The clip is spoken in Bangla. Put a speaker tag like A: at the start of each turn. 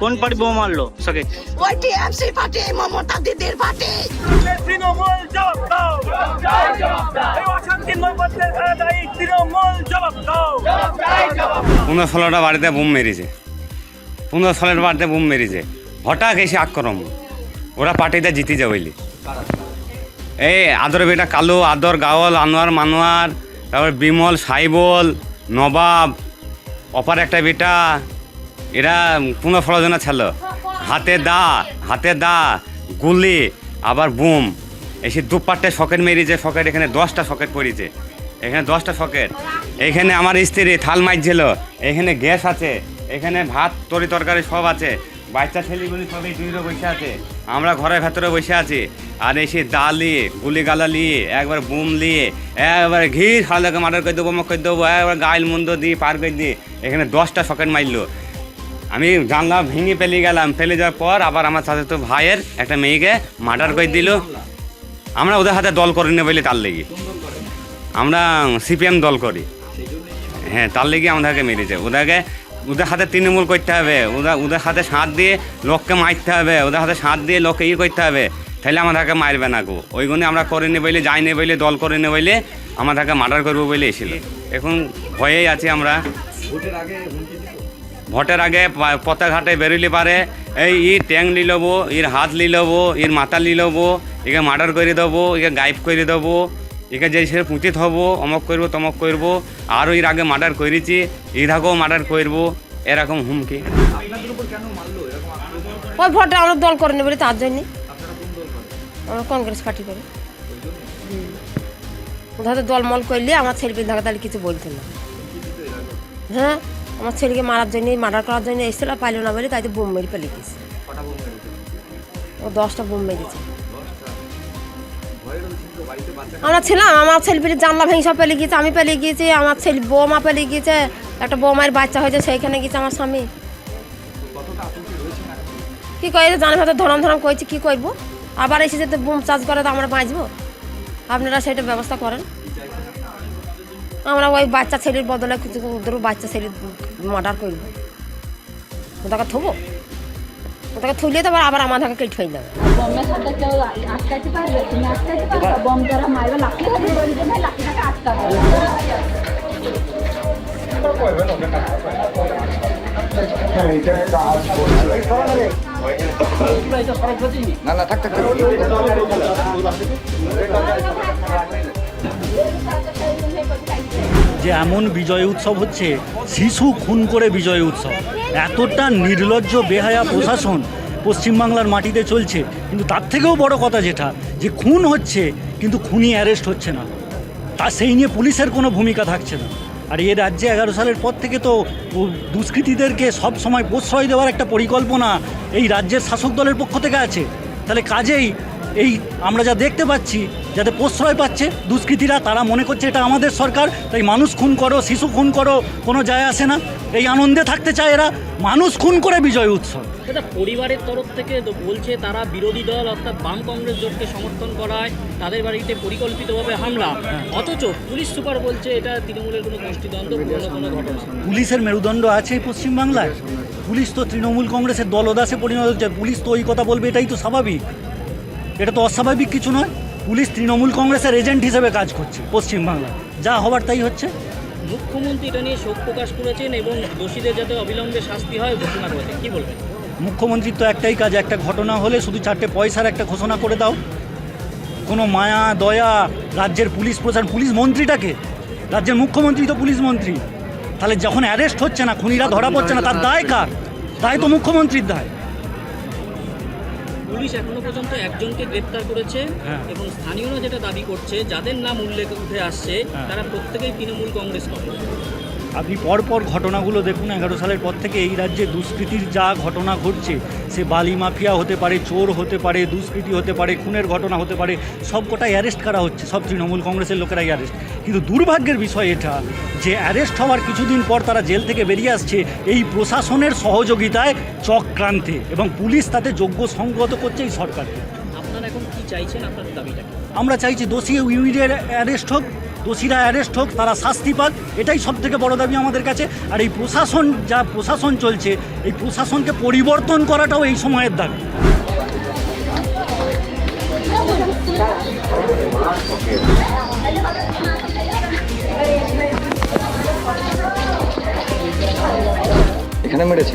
A: কোন পার্টি বোমা মারলো? সকে
B: ওই টিএমসি পার্টি মমতা দিদির পার্টি।
C: তৃণমূল জবাব দাও।
D: পনেরো ষোলোটা বাড়িতে বোম মেরেছে। পনেরো ষোলোটা বাড়িতে বোম মেরেছে। হঠাৎ এসে আক্রমণ। ওরা পার্টিতে জিতে যাবে বলি। এই আদর বেটা কালো আদর গাওয়াল আনোয়ার মানোয়ার তারপর বিমল সাইবল নবাব অপার একটা বেটা এরা পনেরো ষোলো জনা ছিল হাতে দা হাতে দা, গুলি, আবার বুম। এসে দুপাট্টে সকেট মেরেছে, সকেট এখানে দশটা সকেট পড়েছে। এখানে দশটা সকেট। এখানে আমার স্ত্রী থাল মাইছিল এখানে গ্যাস আছে। এখানে ভাত, তরি তরকারি সব আছে। বাচ্চা, ছেলেগুলি সবই দুইরো বসে আছে। আমরা ঘরের ভেতরে বসে আছি। আর এসে দা গুলি গালা নিয়ে, একবার বুম নিয়ে, একবার ঘি সালাকে মার্ডার করে দেবো মক করে দেবো, একবার গাইল মন্দ দিয়ে পার করে দিয়ে এখানে দশটা সকেট মারলো। আমি জানলা ভেঙে ফেলে গেলাম। ফেলে যাওয়ার পর আবার আমার সাথে তো ভাইয়ের একটা মেয়েকে মার্ডার করে দিল। আমরা ওদের হাতে দল করি না বলে তার লেগে। আমরা সিপিএম দল করি। হ্যাঁ তার লেগে আমাদেরকে মেরেছে। ওদেরকে, ওদের হাতে তৃণমূল করতে হবে। ওদের ওদের হাতে সাঁত দিয়ে লোককে মারতে হবে। ওদের হাতে সাঁত দিয়ে লোককে ইয়ে করতে হবে। তাহলে আমাদেরকে মারবে না গো। ওই জন্য আমরা করিনি বলে যাইনি বলে, দল করে করিনি বলে আমাদেরকে মার্ডার করব বলে এসেছিল এখন ভয়েই আছি আমরা। ভোটের আগে পা- পথে বেরোলে পারে। এই ই ট্যাং লি লবো, ইর হাত লি লবো, ইর মাথা লি লবো, একে মার্ডার করে দেবো, একে গাইব করে দেবো, একে যে সে পুঁতিত হব, অমক করব, তমক করব, আরও এর আগে মার্ডার করেছি আগেও মার্ডার করব, এরকম হুমকি।
E: ওই ভোটে আমরা দল করে নেব তার জন্যে। কংগ্রেস পার্টি করি। দলমল করলে আমার ছেলেকে দেখা তাহলে কিছু বলতো না। হ্যাঁ? আমার ছেলেকে মারার জন্য মার্ডার করার জন্য এসেছিল পাইলো না বলে তাই তো বোম মেরে ফেলে গেছে ও দশটা বোম মেরেছে আমরা ছিলাম আমার ছেলে পেলে জানলা ভেঙে সব পেলে গিয়েছে আমি পেলে গিয়েছি আমার ছেলে বৌমা পেলে গিয়েছে একটা বৌমায়ের বাচ্চা হয়েছে সেইখানে গিয়েছে আমার স্বামী। কি করে জানে হয়তো ধরম ধরম করছি কি করব আবার এসে যদি বুম চার্জ করে তো আমরা বাঁচবো। আপনারা সেটা ব্যবস্থা করেন। আমরা ওই বাচ্চা ছেলের বদলে কিছু ওদেরও বাচ্চা ছেলের মার্ডার করব। ওটাকে থবো। ওটাকে থুলে তো আবার আমার আমাদেরকে কেটে হয়ে যাবে
F: বমের সাথে কেউ আটকাইতে পারবে তুমি আটকাইতে পারবে বম যারা মারবে লাঠি হাতে ধরে দেবে লাঠিটাকে আটকাবে।
G: যে এমন বিজয় উৎসব হচ্ছে, শিশু খুন করে বিজয় উৎসব। এতটা নির্লজ্জ, বেহায়া প্রশাসন পশ্চিমবাংলার মাটিতে চলছে। কিন্তু তার থেকেও বড় কথা যেটা, যে খুন হচ্ছে, কিন্তু খুনি অ্যারেস্ট হচ্ছে না। তা সেই নিয়ে পুলিশের কোনো ভূমিকা থাকছে না। আর এ রাজ্যে এগারো সালের পর থেকে তো দুষ্কৃতীদেরকে সব সময় প্রশ্রয় দেওয়ার একটা পরিকল্পনা এই রাজ্যের শাসক দলের পক্ষ থেকে আছে। তাহলে কাজেই এই আমরা যা দেখতে পাচ্ছি যাতে প্রশ্রয় পাচ্ছে। দুষ্কৃতীরা তারা মনে করছে এটা আমাদের সরকার তাই মানুষ খুন করো শিশু খুন করো কোনো যায় আসে না। এই আনন্দে থাকতে চায় এরা মানুষ খুন করে বিজয় উৎসব।
H: সেটা পরিবারের তরফ থেকে তো বলছে তারা বিরোধী দল অর্থাৎ বাম কংগ্রেস জোটকে সমর্থন করায় তাদের বাড়িতে পরিকল্পিতভাবে হামলা। অথচ পুলিশ সুপার বলছে এটা তৃণমূলের কোনো গোষ্ঠীদ্বন্দ্ব কোনো ঘটনা।
G: পুলিশের মেরুদণ্ড আছে পশ্চিমবাংলায়। পুলিশ তো তৃণমূল কংগ্রেসের দলদাসে পরিণত হচ্ছে পুলিশ তো ওই কথা বলবে এটাই তো স্বাভাবিক। এটা তো অস্বাভাবিক কিছু নয়। পুলিশ তৃণমূল কংগ্রেসের এজেন্ট হিসেবে কাজ করছে পশ্চিমবাংলায়। যা হবার তাই হচ্ছে।
H: মুখ্যমন্ত্রী এটা নিয়ে শোক প্রকাশ করেছেন এবং দোষীদের যাতে অবিলম্বে শাস্তি হয় ঘোষণা করেছেন। কি বলবেন?
G: মুখ্যমন্ত্রীর তো একটাই কাজ একটা ঘটনা হলে শুধু চারটে পয়সার একটা ঘোষণা করে দাও। কোনো মায়া দয়া রাজ্যের পুলিশ প্রধান পুলিশ মন্ত্রীটাকে? রাজ্যের মুখ্যমন্ত্রী তো পুলিশ মন্ত্রী। তাহলে যখন অ্যারেস্ট হচ্ছে না খুনিরা ধরা পড়ছে না তার দায় কার? দায় তো মুখ্যমন্ত্রীর দায়।
H: পুলিশ এখনও পর্যন্ত একজনকে গ্রেপ্তার করেছে
G: হ্যাঁ।
H: এবং স্থানীয়রা যেটা দাবি করছে যাদের নাম উল্লেখ উঠে আসছে
G: হ্যাঁ।
H: তারা প্রত্যেকেই তৃণমূল কংগ্রেস করে
G: আপনি পরপর ঘটনাগুলো দেখুন এগারো সালের পর থেকে এই রাজ্যে দুষ্কৃতির যা ঘটনা ঘটছে সে বালি মাফিয়া হতে পারে চোর হতে পারে দুষ্কৃতি হতে পারে খুনের ঘটনা হতে পারে সব কটাই অ্যারেস্ট করা হচ্ছে সব তৃণমূল কংগ্রেসের লোকেরাই অ্যারেস্ট। কিন্তু দুর্ভাগ্যের বিষয় এটা যে অ্যারেস্ট হওয়ার কিছুদিন পর তারা জেল থেকে বেরিয়ে আসছে এই প্রশাসনের সহযোগিতায় চক্রান্তে এবং পুলিশ তাতে যোগ্য সংগত করছে এই সরকারকে।
H: আপনারা এখন কি চাইছেন আপনার দাবিটা
G: আমরা চাইছি দোষী ইউনিটের অ্যারেস্ট হোক দোষীরা অ্যারেস্ট হোক তারা শাস্তি পাক এটাই সব থেকে বড় দাবি আমাদের কাছে। আর এই প্রশাসন যা প্রশাসন চলছে এই প্রশাসনকে পরিবর্তন করাটাও এই সময়ের দাবি।
A: এখানে মেরেছে?